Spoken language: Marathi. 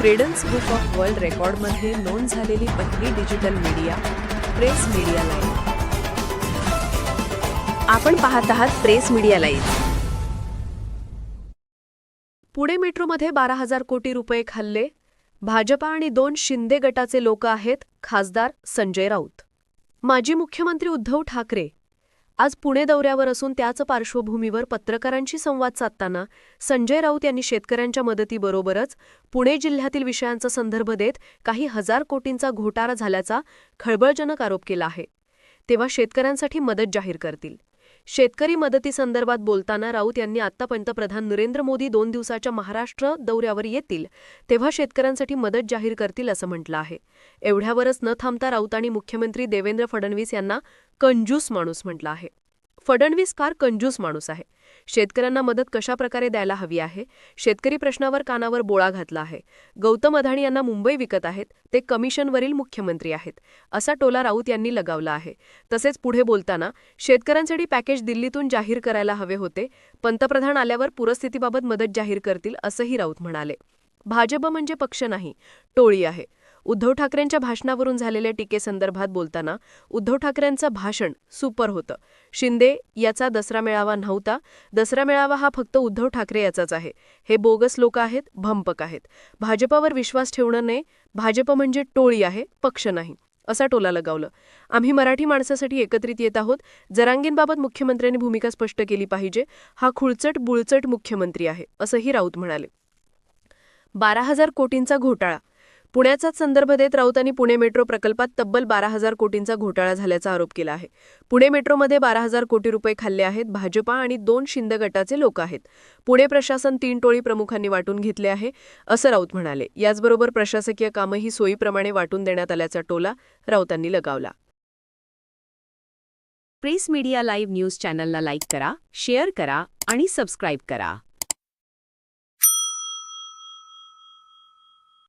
क्रेडन्स बुक ऑफ वर्ल्ड रेकॉर्डमध्ये नोंद झालेली पहिली digital media press media live आपण पाहत आहात प्रेस मीडिया लाईव्ह पुणे मेट्रोमध्ये बारा हजार कोटी रुपये खाल्ले. भाजपा आणि दोन शिंदे गटाचे लोक आहेत खासदार संजय राऊत. माजी मुख्यमंत्री उद्धव ठाकरे आज पुणे दौऱ्यावर असून त्याच पार्श्वभूमीवर पत्रकारांशी संवाद साधताना संजय राऊत यांनी शेतकऱ्यांच्या मदतीबरोबरच पुणे जिल्ह्यातील विषयांचा संदर्भ देत काही हजार कोटींचा घोटाळा झाल्याचा खळबळजनक आरोप केला आहे. तेव्हा शेतकऱ्यांसाठी मदत जाहीर करतील. शेतकरी मदतीसंदर्भात बोलताना राऊत यांनी आता पंतप्रधान नरेंद्र मोदी दोन दिवसाच्या महाराष्ट्र दौऱ्यावर येतील तेव्हा शेतकऱ्यांसाठी मदत जाहीर करतील असं म्हटलं आहे. एवढ्यावरच न थांबता राऊतांनी मुख्यमंत्री देवेंद्र फडणवीस यांना कंजूस माणूस म्हटलं आहे. फडणवीस फार कंजूस माणूस आहे. शेतकऱ्यांना मदत कशा प्रकारे द्यायला हवी आहे? शेतकरी प्रश्नावर कानावर बोळा घातला आहे. गौतम अदाणी यांना मुंबई विकत आहेत. ते कमिशनवरील मुख्यमंत्री आहेत. असा टोला राऊत यांनी लगावला आहे. तसेच पुढे बोलताना शेतकऱ्यांसाठी पॅकेज दिल्लीतून जाहीर करायला हवे होते. पंतप्रधान आल्यावर पुरस्थितीबाबत मदत जाहीर करतील असंही राऊत म्हणाले. भाजप म्हणजे पक्ष नाही टोळी आहे. उद्धव ठाकरेंच्या भाषणावरून झालेल्या टीकेसंदर्भात बोलताना उद्धव ठाकरेंचं भाषण सुपर होतं. शिंदे याचा दसरा मेळावा नव्हता. दसरा मेळावा हा फक्त उद्धव ठाकरे याचाच आहे. हे बोगस लोक आहेत भंपक आहेत. भाजपावर विश्वास ठेवणं नाही. भाजप म्हणजे टोळी आहे पक्ष नाही असा टोला लगावलं. आम्ही मराठी माणसासाठी एकत्रित येत आहोत. जरांगींबाबत मुख्यमंत्र्यांनी भूमिका स्पष्ट केली पाहिजे. हा खुळचट बुळचट मुख्यमंत्री आहे असंही राऊत म्हणाले. बारा हजार कोटींचा घोटाळा पुण्याचाच संदर्भ देत राऊतांनी पुणे मेट्रो प्रकल्पात तब्बल बारा हजार कोटींचा घोटाळा झाल्याचा आरोप केला आहे. पुणे मेट्रोमध्ये बारा हजार कोटी रुपये खाल्ले आहेत भाजपा आणि दोन शिंद गटाचे लोक आहेत. पुणे प्रशासन तीन टोळी प्रमुखांनी वाटून घेतले आहे असं राऊत म्हणाले. याचबरोबर प्रशासकीय कामही सोयीप्रमाणे वाटून देण्यात आल्याचा टोला राऊतांनी लगावला. प्रेस मीडिया लाईव्ह न्यूज चॅनलला लाईक करा शेअर करा आणि सबस्क्राईब करा.